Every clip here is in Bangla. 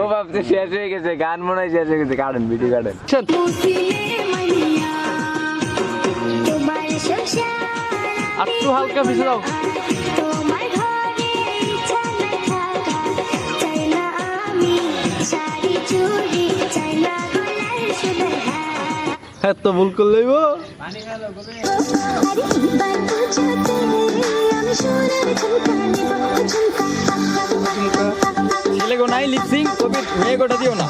ও ভাবতে শেষ হয়ে গেছে গান মনে হয় শেষ হয়ে গেছে কাটেন ভিডিও কাটেন। একটু হালকা পিছিয়ে দাও। হার হ্যাঁ তো ভুল করলে আমি সোনার ঝুমকা নেব ঝুমকা ছেলে গো নাই লিপসিং তবে মেয়ে গোটা দিও না।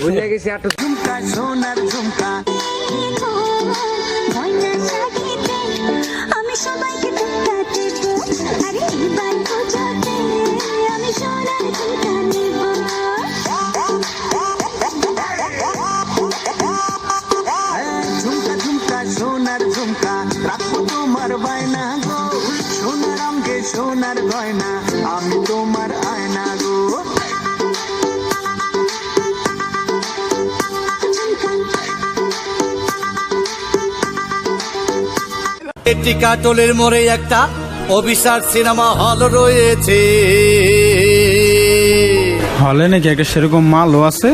বুঝে গেছি একটু ঝুমকা সোনার ঝুমকা। সোনার ঝুমকা রাখব তোমার বায়না গো। সোনার আমকে সোনার গয়না আমি তোমার আয়না গো। একটি কাটলের মোড়ে একটা অভিশাপ সিনেমা হল রয়েছে। হলে নাকি একটা সেরকম মালও আছে?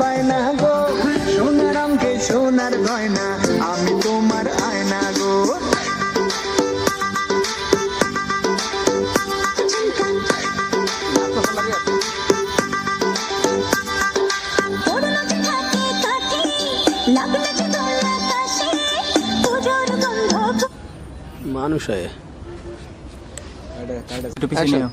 বায়না গো। সোনার আমকে সোনার গয়না আমি তোমার আয়না গো। তোর নাচে থাকে কাটি লাগলে যে দোল আকাশে পুজোর গন্ধ মানুষ হয়। একটু পিছিয়ে নিও।